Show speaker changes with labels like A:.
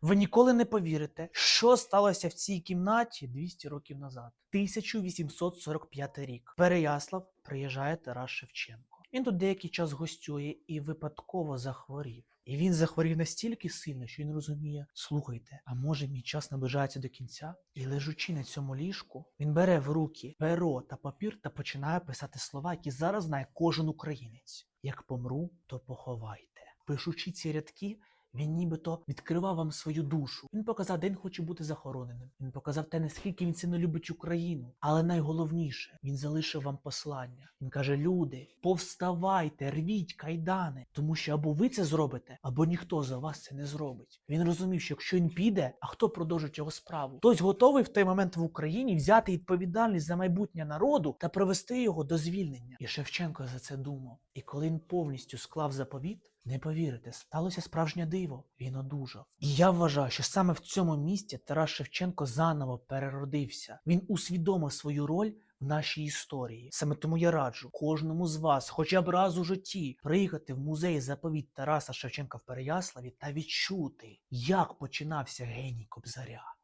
A: Ви ніколи не повірите, що сталося в цій кімнаті 200 років назад. 1845 рік. Переяслав приїжджає Тарас Шевченко. Він тут деякий час гостює і випадково захворів. І він захворів настільки сильно, що він розуміє: слухайте, а може мій час наближається до кінця? І лежучи на цьому ліжку, він бере в руки перо та папір та починає писати слова, які зараз знає кожен українець. Як помру, то поховайте. Пишучи ці рядки, він нібито відкривав вам свою душу. Він показав, де він хоче бути захороненим. Він показав те, наскільки він сильно любить Україну. Але найголовніше, він залишив вам послання. Він каже: люди, повставайте, рвіть кайдани, тому що або ви це зробите, або ніхто за вас це не зробить. Він розумів, що якщо він піде, а хто продовжить його справу? Хтось готовий в той момент в Україні взяти відповідальність за майбутнє народу та привести його до звільнення. І Шевченко за це думав. І коли він повністю склав заповіт. Не повірите, сталося справжнє диво. Він одужав. І я вважаю, що саме в цьому місті Тарас Шевченко заново переродився. Він усвідомив свою роль в нашій історії. Саме тому я раджу кожному з вас, хоча б раз у житті, приїхати в музей заповіт Тараса Шевченка в Переяславі та відчути, як починався геній Кобзаря.